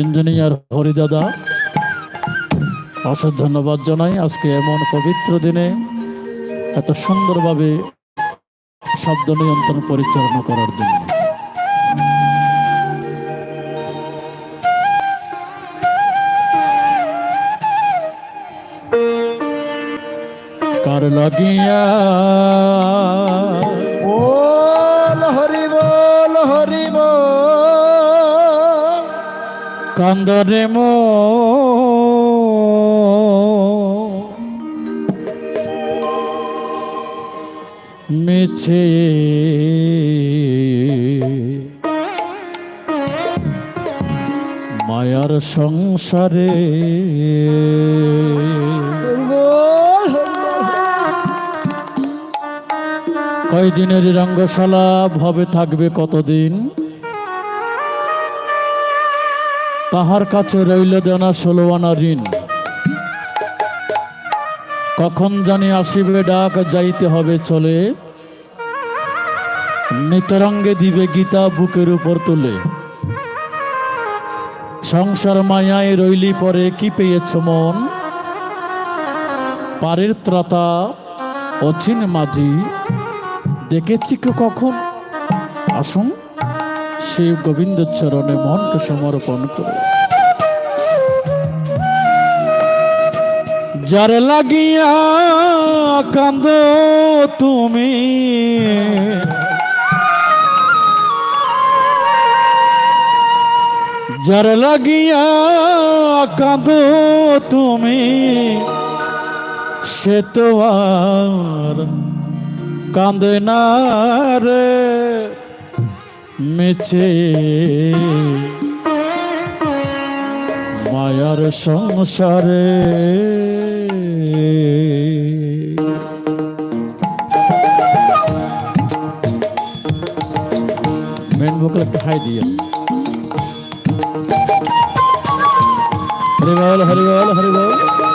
Engineer হরিদাদা, অশেষ ধন্যবাদ জানাই। আজকে এমন পবিত্র দিনে এত সুন্দরভাবে শব্দ নিয়ন্ত্রণ পরিচালনা করার জন্য। কার লাগিয়া কান্দরে মো। মিছে। মায়ার সংসারে। কয়দিনের রঙ্গশালা ভবে থাকবে কতদিন? তাহার কাছে রইল দেনা ষোলো আনা ঋণ। কখন জানি আসিবে ডাক, যাইতে হবে চলে। নিতরঙ্গে দিবে গীতা বুকের উপর তুলে। সংসার মায়ায় রইলি পরে কি পেয়েছ মন? পারের ত্রাতা অচিন মাঝি, দেখেছি কখন? আসুন। সেই গোবিন্দ চরণে মনকে সমর্পণ করে। যার লাগিয়া কান্দ তুমি, যার লাগিয়া কাঁদ তুমি, সে তো আর কাঁদে না রে। মেছে। মায়ার সংসারে। মেন ভোকাল একটু হাই দিয়ে। হরি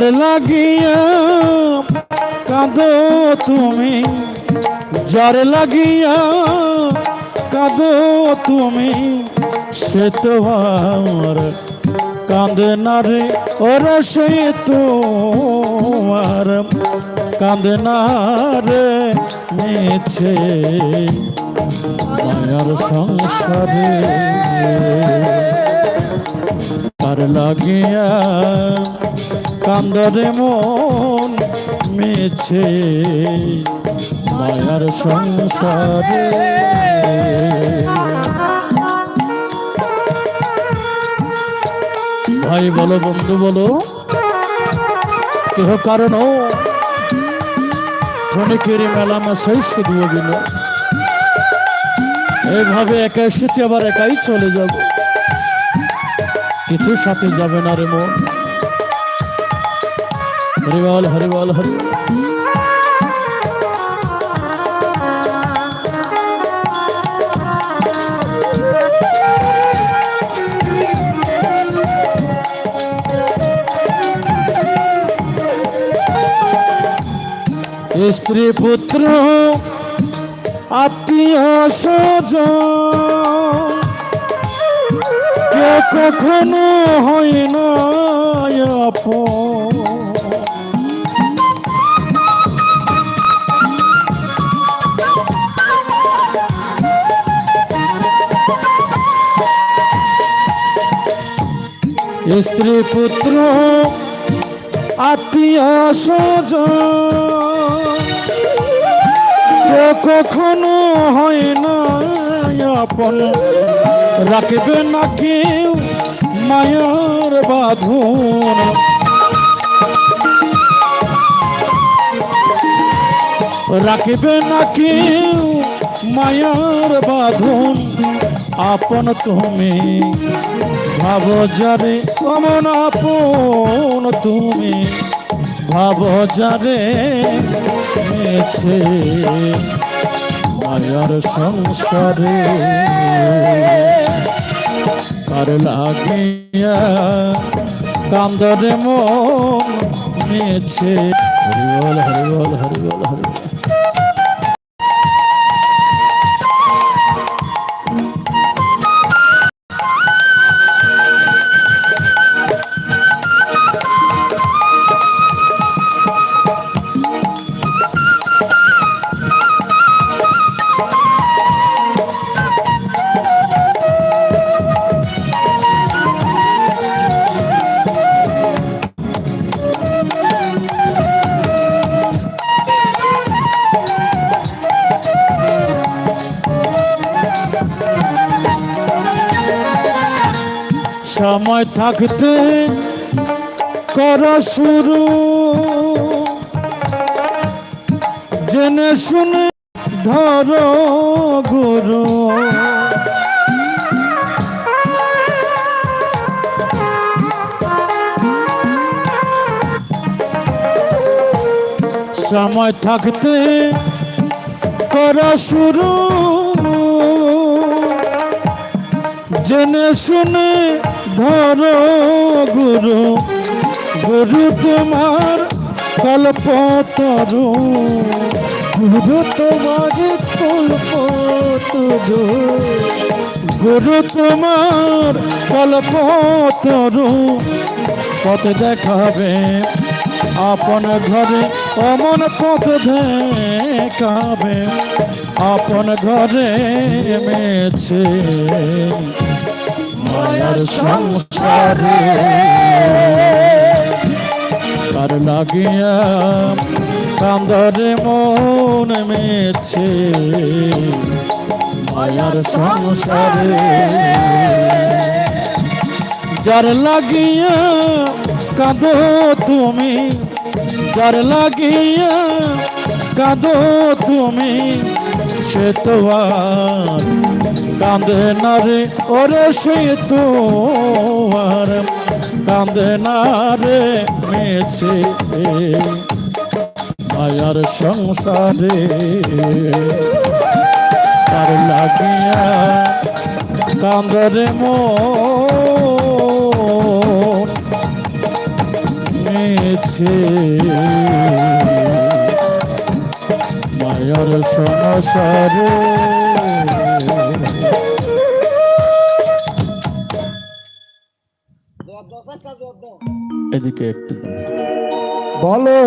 যার লাগিয়া কাঁদো তুমি। যার লাগিয়া কাঁদো তুমি, সে তো আর কাঁদে না রে। ওরা সে তোমার কাঁদে না রে, মেছে মায়ার সংসারে। তার লাগিয়া কান্দরে মন মেছে মায়ার সংসারে। ভাই বলো, বন্ধু বলো, কেহ কারণ? ক্ষণিকের মেলামা শেষ দিয়ে দিল। এইভাবে একা এসেছি, আবার একাই চলে যাব। কিছু সাথে যাবে না রে মন। হরি বল হরি বল হরি স্ত্রী পুত্র আত্মীয় স্বজন কখনো হয় না আপন। স্ত্রী পুত্র, আত্মীয় স্বজন। কখনো হয় না রাখবে না কেউ মায়ার বাঁধন। রাখবে না কেউ মায়ার বাঁধন। আপন তুমি। ভাব যারে অমন আপন তুমি। ভাব যারে মায়ার সংসারে। কার লাগিয়া কান্দরে মন মেছে। হরিবল হরিবল হরিবল হরিবল। সময় থাকতে কর শুরু। জেনে শুনে ধরো গুরু। সময় থাকতে করা শুরু। জেনে শুনে ধরো গুরু গুরু তোমার কল্পতরু গুরু তোমার কল্পতরু গুরু তোমার কল্পতরু পথ দেখাবে আপন ঘরে, অমন পথ দেখাবে। আপন ঘরে মেছে মায়ার সংসারে। তার লাগিয়া কান্দরে মন মেছে। মায়ার সংসারে। যার লাগিয়া কাঁদো তুমি, যার লাগিয়া কাঁদো তুমি, সে তো কাঁদে না রে, ওরে সে তো আর কাঁদে না রে, মেছে মায়ার সংসারে তার লাগিয়া কান্দরে মেছে মায়ার সংসারে এদিকে একটু বলো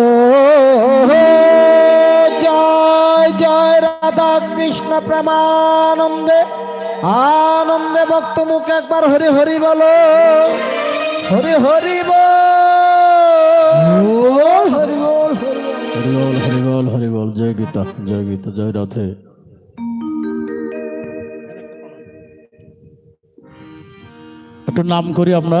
জয় জয় রাধা কৃষ্ণ প্রেমানন্দে আনন্দে ভক্ত মুখ একবার হরি হরি বলো হরি হরি বল হরি বল হরি বল। হরিবল হরিবল হরিবল জয় গীতা জয় গীতা জয় রাধে। একটু নাম করি আমরা।